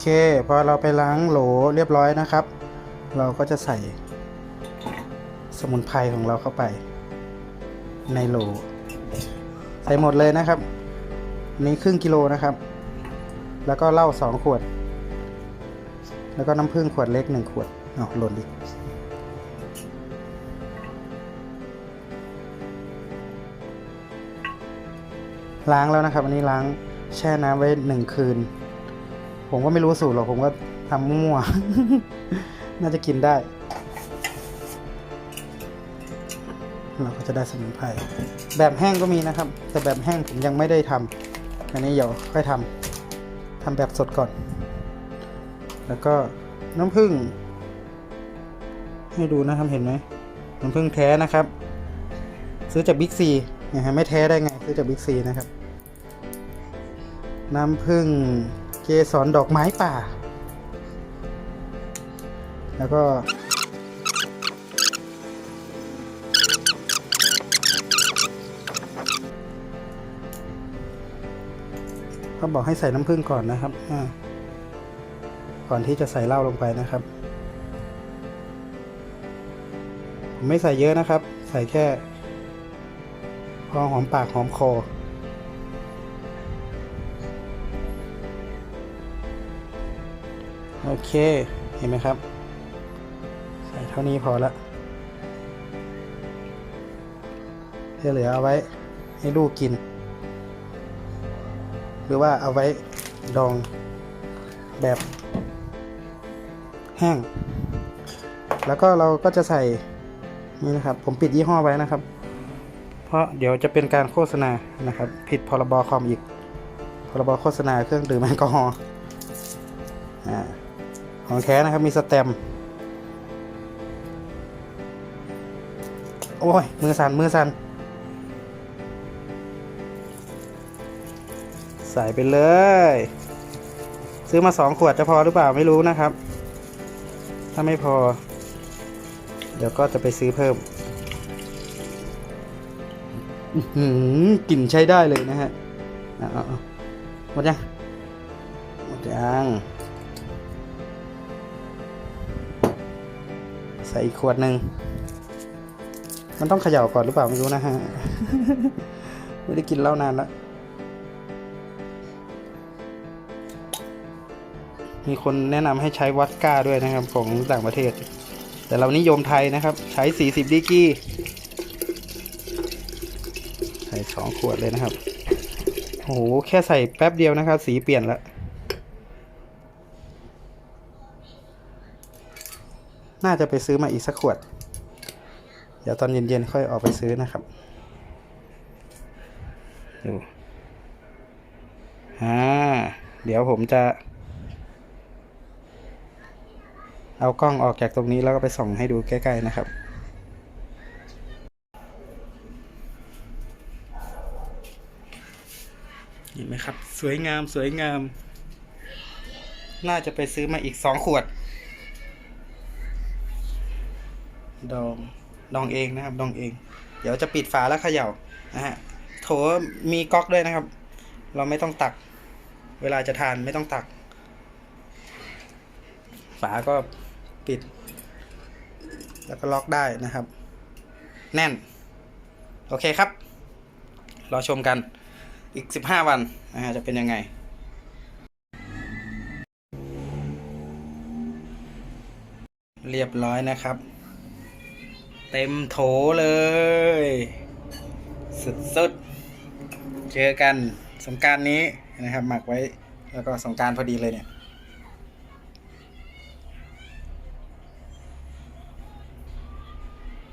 เค พอเราไปล้างโหลเรียบร้อยนะครับ เราก็จะใส่สมุนไพรของเราเข้าไป ในโหล ใส่หมดเลยนะครับนนี้ครึ่งกิโลนะครับ แล้วก็เหล้าสองขวด แล้วก็น้ำผึ้งขวดเล็กหนึ่งขวดอ๋อหล่นอีกล้างแล้วนะครับ อันนี้ล้างแช่น้ำไว้หนึ่งคืน ผมก็ไม่รู้สูตรหรอกผมก็ทำมั่ว น่าจะกินได้ เราก็จะได้สมุนไพรแบบแห้งก็มีนะครับ แต่แบบแห้งผมยังไม่ได้ทำอันนี้เดี๋ยวค่อยทำทำแบบสดก่อน แล้วก็น้ำผึ้งให้ดูนะครับเห็นไหมน้ำผึ้งแท้นะครับ ซื้อจากบิ๊กซีนะฮะไม่แท้ได้ไงซื้อจากบิ๊กซีนะครับ น้ำผึ้ง เกสรดอกไม้ป่า แล้วก็ เขาบอกให้ใส่น้ำผึ้งก่อนนะครับอ่าก่อนที่จะใส่เหล้าลงไปนะครับผมไม่ใส่เยอะนะครับ ใส่แค่ พอหอมปากหอมคอ โอเค เห็นไหมครับ ใส่เท่านี้พอละเหลือเอาไว้ให้ลูกกิน หรือว่าเอาไว้ดองแบบแห้ง แล้วก็เราก็จะใส่นี่นะครับ ผมปิดยี่ห้อไว้นะครับ เพราะเดี๋ยวจะเป็นการโฆษณานะครับ ผิดพรบคอมอีก พรบโฆษณาเครื่องดื่มแอลกอฮอล์อ่า ของแท้นะครับ มีสแตมโอ้ย มือสั่นมือสั่นใส่ไปเลย ซื้อมาสองขวดจะพอหรือเปล่าไม่รู้นะครับ ถ้าไม่พอ เดี๋ยวก็จะไปซื้อเพิ่มกลิ่นใช้ได้เลยนะฮะเอาเอาหมดยังหมดยัง ใส่อีกขวดหนึ่ง มันต้องเขย่าก่อนหรือเปล่าไม่รู้นะฮะ ไม่ได้กินเหล้านานแล้ว มีคนแนะนำให้ใช้วัดก้าด้วยนะครับ ของต่างประเทศ แต่เรานิยมไทยนะครับ ใช้ 40ดีกรีใส่สองขวดเลยนะครับ โอ้โห แค่ใส่แป๊บเดียวนะครับ สีเปลี่ยนแล้ว น่าจะไปซื้อมาอีกสักขวด เดี๋ยวตอนเย็นๆค่อยออกไปซื้อนะครับดูอ่าเดี๋ยวผมจะ เอากล้องออกจากตรงนี้แล้วก็ไปส่องให้ดูใกล้ๆนะครับเห็นไหมครับ สวยงามสวยงาม น่าจะไปซื้อมาอีกสองขวด ดองดองเองนะครับ ดองเอง เดี๋ยวจะปิดฝาแล้วเขย่านะฮะโถมีก๊อกด้วยนะครับ เราไม่ต้องตัก เวลาจะทานไม่ต้องตัก ฝาก็ปิด แล้วก็ล็อกได้นะครับ แน่น โอเคครับ รอชมกันอีก 15 วันนะฮะจะเป็นยังไงเรียบร้อยนะครับ เต็มโถเลย สุดๆ เจอกันสงการนี้นะครับ หมักไว้แล้วก็สงการพอดีเลยเนี่ย